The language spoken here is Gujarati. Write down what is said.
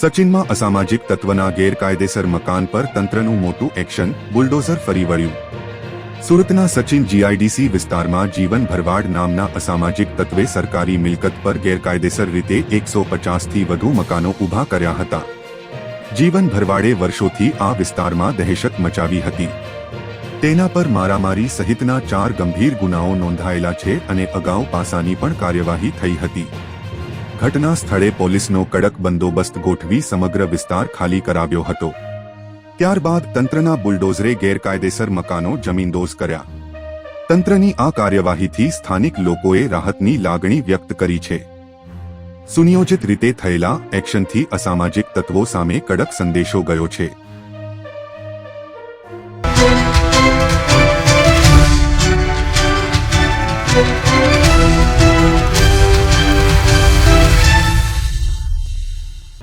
સચિનમાં અસામાજિક તત્વના ગેરકાયદેસર મકાન પર તંત્રનું મોટું એક્શન, બુલડોઝર ફરી વળ્યું. સુરતના સચિન જીઆઈડીસી વિસ્તારમાં જીવન ભરવાડ નામના અસામાજિક તત્વે સરકારી મિલકત પર ગેરકાયદેસર રીતે એકસો પચાસથી વધુ મકાનો ઊભા કર્યા હતા. જીવન ભરવાડે વર્ષોથી આ વિસ્તારમાં દહેશત મચાવી હતી. તેના પર મારામારી સહિતના ચાર ગંભીર ગુનાઓ નોંધાયેલા છે અને અગાઉ પાસાની પણ કાર્યવાહી થઈ હતી. ઘટના સ્થળે પોલીસનો કડક બંદોબસ્ત ગોઠવી સમગ્ર વિસ્તાર ખાલી કરાવ્યો હતો. ત્યારબાદ તંત્રના બુલડોઝરે ગેરકાયદેસર મકાનો જમીનદોઝ કર્યા. તંત્રની આ કાર્યવાહીથી સ્થાનિક લોકોએ રાહતની લાગણી વ્યક્ત કરી છે. સુનિયોજિત રીતે થયેલા એક્શનથી અસામાજિક તત્વો સામે કડક સંદેશો ગયો છે.